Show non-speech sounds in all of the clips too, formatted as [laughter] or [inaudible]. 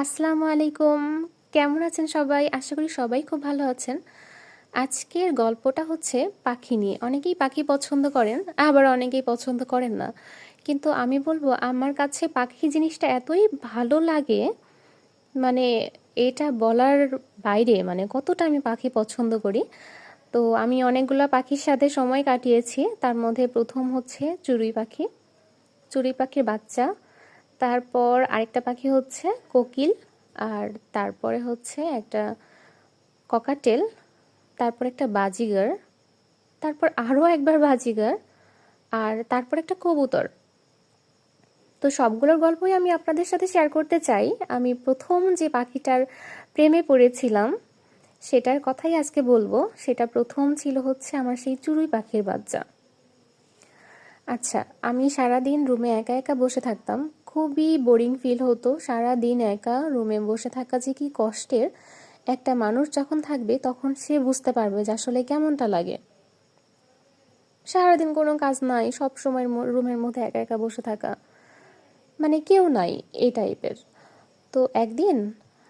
আসসালামু আলাইকুম। কেমন আছেন সবাই? আশা করি সবাই খুব ভালো আছেন। আজকের গল্পটা হচ্ছে পাখি নিয়ে। অনেকেই পাখি পছন্দ করেন, আবার অনেকেই পছন্দ করেন না। কিন্তু আমি বলব, আমার কাছে পাখি জিনিসটা এতই ভালো লাগে মানে এটা বলার বাইরে মানে কতটা আমি পাখি পছন্দ করি। তো আমি অনেকগুলো পাখির সাথে সময় কাটিয়েছি। তার মধ্যে প্রথম হচ্ছে চড়ুই পাখি। চড়ুই পাখির বাচ্চা। তারপর আরেকটা পাখি হচ্ছে কোকিল, আর তারপরে হচ্ছে একটা ককাটেল, তারপর একটা বাজিগার, তারপর আরও একবার বাজিগার, আর তারপর একটা কবুতর। তো সবগুলোর গল্পই আমি আপনাদের সাথে শেয়ার করতে চাই। আমি প্রথম যে পাখিটার প্রেমে পড়েছিলাম, সেটার কথাই আজকে বলব। সেটা প্রথম ছিল হচ্ছে আমার সেই চড়ুই পাখির বাচ্চা। আচ্ছা আমি সারা দিন রুমে একা একা বসে থাকতাম। খুবই বোরিং ফিল হতো। সারা দিন একা রুমে বসে থাকা যে কি কষ্টের। একটা মানুষ যখন থাকবে, তখন সে বুঝতে পারবে যে আসলে কেমনটা লাগে। সারাদিন কোনো কাজ নাই, সব সময় রুমের মধ্যে একা একা বসে থাকা। মানে কেউ নাই এই টাইপের তো একদিন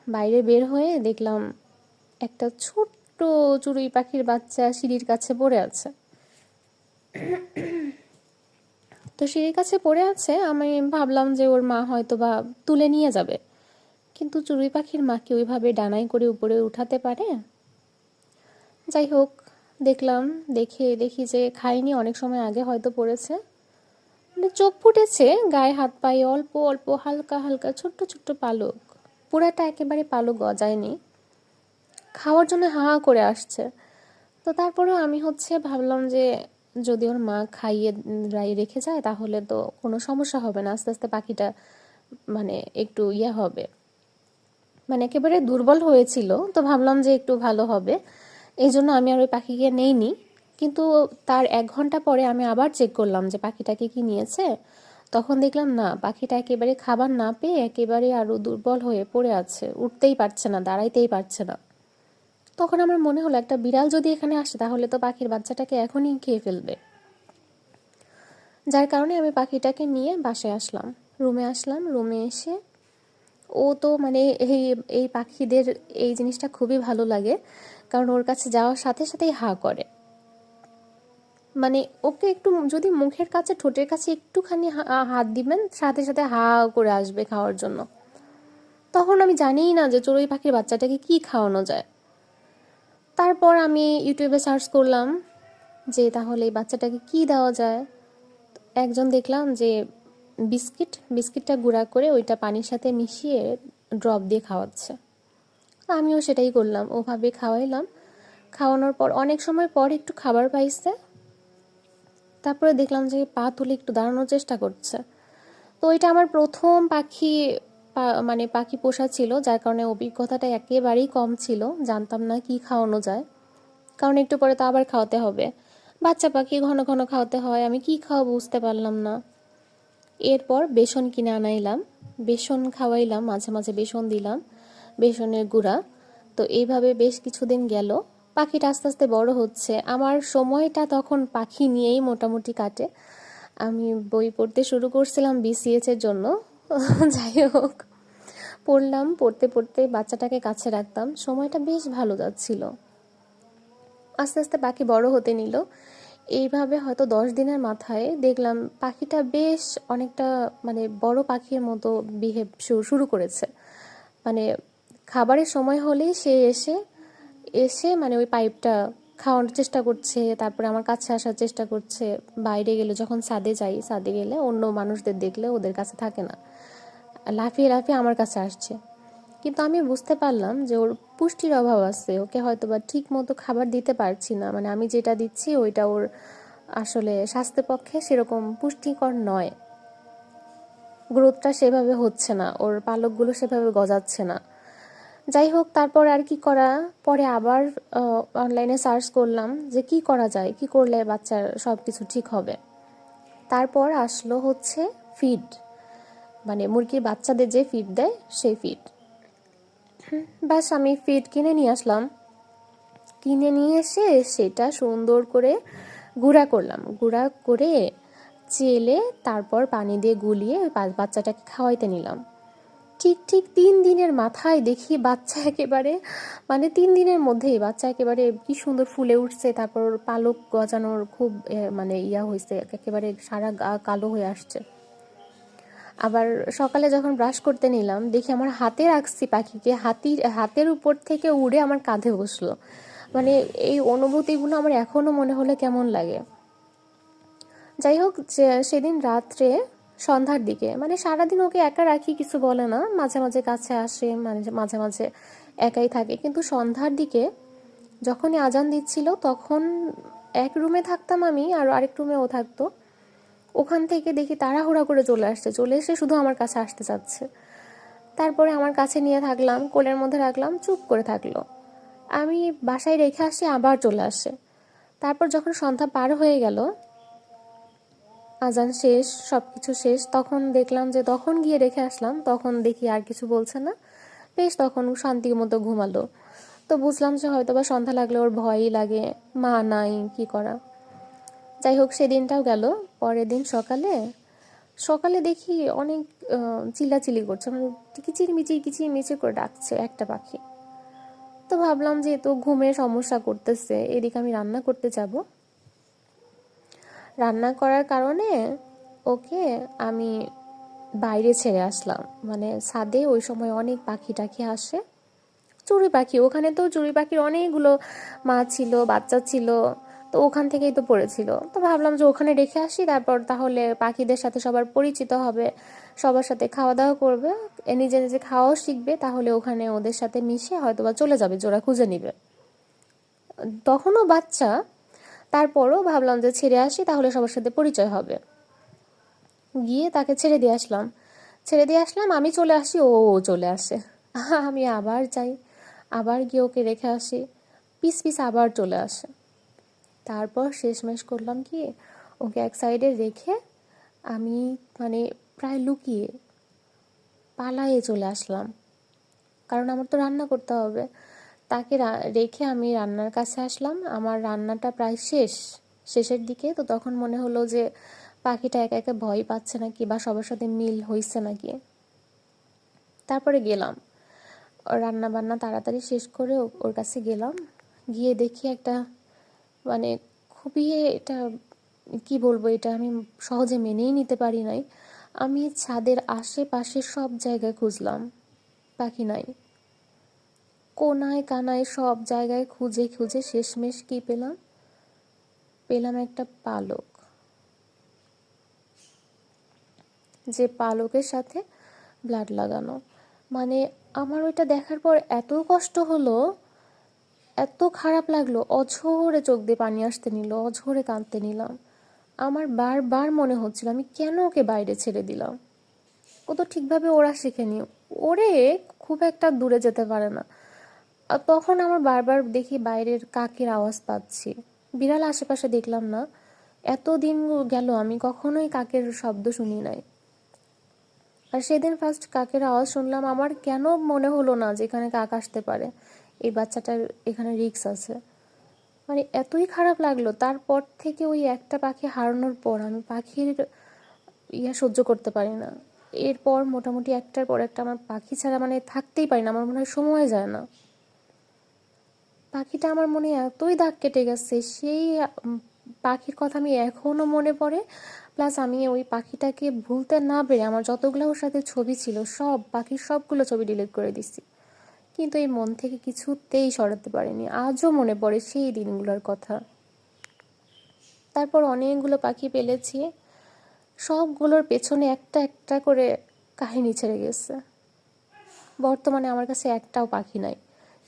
বাইরে বের হয়ে দেখলাম একটা ছোট্ট চড়ুই পাখির বাচ্চা সিঁড়ির কাছে পড়ে আছে। তো সিঁড়ির কাছে পড়ে আছে, আমি ভাবলাম যে ওর মা হয়তো বা তুলে নিয়ে যাবে। কিন্তু চড়ুই পাখির মাকে ওইভাবে ডানাই করে উপরে উঠাতে পারে? যাই হোক, দেখলাম, দেখে দেখি যে খাইনি অনেক সময় আগে হয়তো পড়েছে। মানে চোখ ফুটেছে, গায়ে হাত পায়ে অল্প অল্প, হালকা হালকা, ছোট্ট ছোট্ট পালক। পুরাটা একেবারে পালক গজায়নি। খাওয়ার জন্য হা করে আসছে। তো তারপরেও আমি হচ্ছে ভাবলাম যে যদি ওর মা খাইয়ে রেখে যায়, তাহলে তো কোনো সমস্যা হবে না। আস্তে আস্তে পাখিটা মানে একটু ইয়ে হবে। মানে একেবারে দুর্বল হয়েছিল, তো ভাবলাম যে একটু ভালো হবে। এই জন্য আমি আর ওই পাখিকে নেইনি। কিন্তু তার এক ঘণ্টা পরে আমি আবার চেক করলাম যে পাখিটাকে কি নিয়েছে। তখন দেখলাম, না, পাখিটা একেবারে খাবার না পেয়ে একেবারে আরও দুর্বল হয়ে পড়ে আছে। উঠতেই পারছে না, দাঁড়াইতেই পারছে না। তখন আমার মনে হলো, একটা বিড়াল যদি এখানে আসে, তাহলে তো পাখির বাচ্চাটাকে এখনই খেয়ে ফেলবে। যার কারণে আমি পাখিটাকে নিয়ে বাসায় আসলাম। রুমে আসলাম, রুমে এসে ও তো মানে এই এই পাখিদের এই জিনিসটা খুবই ভালো লাগে, কারণ ওর কাছে যাওয়ার সাথে সাথেই হা করে। মানে ওকে একটু যদি মুখের কাছে, ঠোঁটের কাছে একটুখানি হাত দিবেন, সাথে সাথে হা করে আসবে খাওয়ার জন্য। তখন আমি জানিই না যে চড়ুই পাখির বাচ্চাটাকে কি খাওয়ানো যায়। তারপর আমি ইউটিউবে সার্চ করলাম যে তাহলে এই বাচ্চাটাকে কি দেওয়া যায়। একজন দেখলাম যে বিস্কিট, বিস্কিটটা গুঁড়া করে ওইটা পানির সাথে মিশিয়ে ড্রপ দিয়ে খাওয়াচ্ছে। আমিও সেটাই করলাম, ওভাবে খাওয়াইলাম। খাওয়ানোর পর অনেক সময় পর একটু খাবার পাইছে। তারপরে দেখলাম যে পা তুলে একটু দাঁড়ানোর চেষ্টা করছে। তো এটা আমার প্রথম পাখি মানে পাখি পোষা ছিল, যার কারণে অভিজ্ঞতাটা একেবারেই কম ছিল। জানতাম না কি খাওয়ানো যায়। কারণ একটু পরে তো আবার খাওয়াতে হবে। বাচ্চা পাখি ঘন ঘন খাওয়াতে হয়, আমি কি খাওয়াবো বুঝতে পারলাম না। এরপর বেসন কিনে আনাইলাম। বেসন খাওয়াইলাম, মাঝে মাঝে বেসন দিলাম, বেসনের গুঁড়া। তো এইভাবে বেশ কিছুদিন গেল। পাখিটা আস্তে আস্তে বড় হচ্ছে। আমার সময়টা তখন পাখি নিয়েই মোটামুটি কাটে। আমি বই পড়তে শুরু করছিলাম বিসিএস এর জন্য। [laughs] যাই হোক। পড়লাম, পড়তে পড়তে বাচ্চাটাকে কাছে রাখতাম। সময়টা বেশ ভালো যাচ্ছিল। আস্তে আস্তে পাখি বড় হতে নিল। এইভাবে হয়তো দশ দিনের মাথায় দেখলাম পাখিটা বেশ অনেকটা মানে বড় পাখির মতো বিহেভ শুরু করেছে। মানে খাবারের সময় হলেই সে এসে এসে মানে ওই পাইপটা খাওয়ানোর চেষ্টা করছে, তারপরে আমার কাছে আসার চেষ্টা করছে। বাইরে গেলে যখন সাদে যাই সাদে গেলে অন্য মানুষদের দেখলে ওদের কাছে থাকে না। লাফিয়ে লাফিয়ে আমার কাছে আসছে। কিন্তু আমি বুঝতে পারলাম যে ওর পুষ্টির অভাব আছে। ওকে হয়তো বা ঠিক মতো খাবার দিতে পারছি না। মানে আমি যেটা দিচ্ছি ওইটা ওর আসলে স্বাস্থ্যের পক্ষে সেরকম পুষ্টিকর নয়। গ্রোথটা সেভাবে হচ্ছে না। ওর পালকগুলো সেভাবে গজাচ্ছে না। যাই হোক, তারপর আর কি করা? পরে আবার অনলাইনে সার্চ করলাম যে কি করা যায়? কি করলে বাচ্চার সব কিছু ঠিক হবে? তারপর আসলো হচ্ছে ফিড মানে মুরগির বাচ্চাদের যে ফিড দেয়, সেই ফিড ব্যাস আমি ফিড কিনে নিয়ে আসলাম। কিনে নিয়ে এসে সেটা সুন্দর করে গুঁড়া করলাম। গুঁড়া করে চেলে তারপর পানি দিয়ে গুলিয়ে বাচ্চাটাকে খাওয়াইতে নিলাম। ঠিক ঠিক তিন দিনের মাথায় দেখি বাচ্চা একেবারে মানে তিন দিনের মধ্যেই বাচ্চা একেবারে কি সুন্দর ফুলে উঠছে, তারপর পালক গজানোর খুব মানে ইয়া হয়েছে একেবারে সারা গা কালো হয়ে আসছে। আবার সকালে যখন ব্রাশ করতে নিলাম, দেখি আমার হাতে রাখছি পাখিকে হাতি, হাতের উপর থেকে উড়ে আমার কাঁধে বসল। মানে এই অনুভূতিগুলো আমার এখনও মনে হলে কেমন লাগে। যাই হোক সেদিন রাত্রে সন্ধ্যার দিকে মানে সারাদিন ওকে একা রাখি কিছু বলে না, মাঝে মাঝে কাছে আসে মানে মাঝে মাঝে একাই থাকে। কিন্তু সন্ধ্যার দিকে যখনই আজান দিচ্ছিল, তখন এক রুমে থাকতাম আমি, আর আরেক রুমে ও থাকতো। ওখান থেকে দেখি তাড়াহুড়া করে চলে আসছে। চলে এসে শুধু আমার কাছে আসতে চাচ্ছে। তারপরে আমার কাছে নিয়ে থাকলাম, কোলের মধ্যে রাখলাম, চুপ করে থাকল। আমি বাসায় রেখে আসি, আবার চলে আসে। তারপর যখন সন্ধ্যা পার হয়ে গেল, আজান শেষ সব কিছু শেষ, তখন দেখলাম যে তখন গিয়ে রেখে আসলাম, তখন দেখি আর কিছু বলছে না। বেশ, তখন শান্তির মতো ঘুমালো। তো বুঝলাম যে হয়তো বা সন্ধ্যা লাগলে ওর ভয়ই লাগে, মা নাই, কি করা? যাই হোক সেদিনটাও গেল। পরের দিন সকালে সকালে দেখি অনেক আহ, চিল্লাচিল্লি করছে। মানে কিচির মিচির কিচির মিচির করে ডাকছে একটা পাখি। তো ভাবলাম যে তো ঘুমের সমস্যা করতেছে এদিকে আমি রান্না করতে যাব। রান্না করার কারণে ওকে আমি বাইরে ছেড়ে আসলাম। মানে ছাদে ওই সময় অনেক পাখি টাখি আসে। চড়ুই পাখি ওখানে তো চড়ুই পাখির অনেকগুলো মা ছিল বাচ্চা ছিল। তো ওখান থেকেই তো পড়েছিল। তো ভাবলাম যে ওখানে রেখে আসি, তারপর তাহলে পাখিদের সাথে সবার পরিচিত হবে, সবার সাথে খাওয়া দাওয়া করবে নিজে নিজে খাওয়াও শিখবে, তাহলে ওখানে ওদের সাথে মিশে হয়তো বা চলে যাবে জোড়া খুঁজে নিবে। তখনও বাচ্চা, তারপরও ভাবলাম যে ছেড়ে আসি, তাহলে সবার সাথে পরিচয় হবে। গিয়ে তাকে ছেড়ে দিয়ে আসলাম। ছেড়ে দিয়ে আসলাম, আমি চলে আসি, ও চলে আসে। আমি আবার যাই, আবার গিয়ে ওকে রেখে আসি, পিস পিস আবার চলে আসে। তারপর শেষমেশ করলাম কি, ওকে এক সাইডে রেখে আমি মানে প্রায় লুকিয়ে পালায়ে চলে আসলাম। কারণ আমার তো রান্না করতে হবে। তাকে রেখে আমি রান্নার কাছে আসলাম। আমার রান্নাটা প্রায় শেষ, শেষের দিকে। তো তখন মনে হলো যে পাখিটা একা একা ভয় পাচ্ছে নাকি বা সবার সাথে মিল হয়েছে নাকি। তারপরে গেলাম। রান্না বান্না তাড়াতাড়ি শেষ করে ওর কাছে গেলাম। গিয়ে দেখি একটা মানে খুবই এটা, কি বলব এটা আমি সহজে মেনেই নিতে পারি নাই। আমি ছাদের আশেপাশে সব জায়গায় খুঁজলাম পাখি নাই। কোনায় কানায় সব জায়গায় খুঁজে খুঁজে শেষমেশ কি পেলাম? পেলাম একটা পালক। যে পালকের সাথে ব্লাড লাগানো। মানে আমার ওইটা দেখার পর এত কষ্ট হলো এত খারাপ লাগল, অঝোরে চোখ দিয়ে পানি আসতে নিল, অঝোরে কাঁদতে নিলাম। আমার বারবার মনে হচ্ছিল আমি কেন ওকে বাইরে ছেড়ে দিলাম? ও তো ঠিকভাবে ওরা শেখেনি। ওরে খুব একটা দূরে যেতে পারে না। আর তখন আমার বারবার দেখি বাইরের কাকের আওয়াজ পাচ্ছি। বিড়াল আশেপাশে দেখলাম না। এত দিন গেল, আমি কখনোই কাকের শব্দ শুনি নাই। আর সেদিন ফার্স্ট কাকের আওয়াজ শুনলাম, আমার কেন মনে হলো না যে এখানে কাক আসতে পারে। এই বাচ্চাটার এখানে রিক্স আছে। মানে এতই খারাপ লাগল, তারপর থেকে ওই একটা পাখি হারানোর পর আমি পাখির ইয়া সহ্য করতে পারি না। এরপর মোটামুটি একটার পর একটা আমার পাখি ছাড়া মানে থাকতেই পারি না, আমার মনে হয় সময় যায় না। পাখিটা আমার মনে এতই দাগ কেটে গেছে, সেই পাখির কথা আমি এখনও মনে পড়ে। প্লাস আমি ওই পাখিটাকে ভুলতে না পেরে আমার যতগুলো ওর সাথে ছবি ছিল, সব পাখির সবগুলো ছবি ডিলিট করে দিছি। কিন্তু এই মন থেকে কিছুতেই সরাতে পারিনি। আজও মনে পড়ে সেই দিনগুলোর কথা। তারপর অনেকগুলো পাখি পেলেছি। সবগুলোর পেছনে একটা একটা করে কাহিনী ছেড়ে গেছে। বর্তমানে আমার কাছে একটাও পাখি নাই।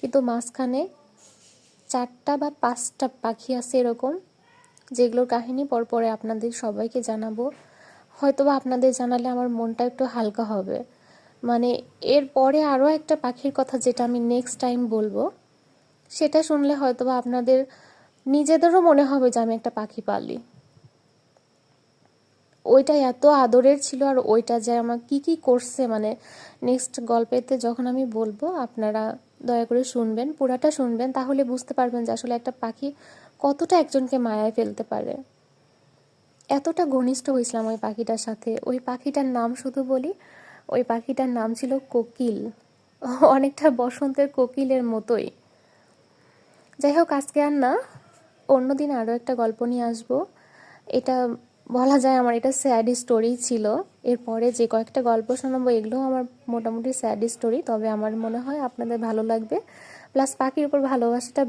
কিন্তু মাঝখানে চারটা বা পাঁচটা পাখি আছে এরকম। যেগুলোর কাহিনী পরপরে আপনাদের সবাইকে জানাব। হয়তোবা আপনাদের জানালে আমার মনটা একটু হালকা হবে। মানে এরপরে আরও একটা পাখির কথা যেটা আমি নেক্সট টাইম বলব, সেটা শুনলে হয়তো বা আপনাদের, নিজেদেরও মনে হবে যে আমি একটা পাখি পালি। ওইটা এত আদরের ছিল আর ওইটা যে আমার কি কি করছে মানে নেক্সট গল্পেতে যখন আমি বলব, আপনারা দয়া করে শুনবেন, পুরাটা শুনবেন, তাহলে বুঝতে পারবেন যে আসলে একটা পাখি কতটা একজনকে মায়ায় ফেলতে পারে। এতটা ঘনিষ্ঠ হয়েছিলাম ওই পাখিটার সাথে। ওই পাখিটার নাম শুধু বলি ওই পাখিটার নাম ছিল কোকিল। অনেকটা বসন্তের কোকিলের মতোই। যাই হোক, আজকে আর না, অন্যদিন আরও একটা গল্প নিয়ে আসব। এটা বলা যায় আমার এটা স্যাড স্টোরি ছিল। এরপরে যে কয়েকটা গল্প শোনাবো, এগুলোও আমার মোটামুটি স্যাড স্টোরি। তবে আমার মনে হয় আপনাদের ভালো লাগবে। প্লাস পাখির উপর ভালোবাসাটা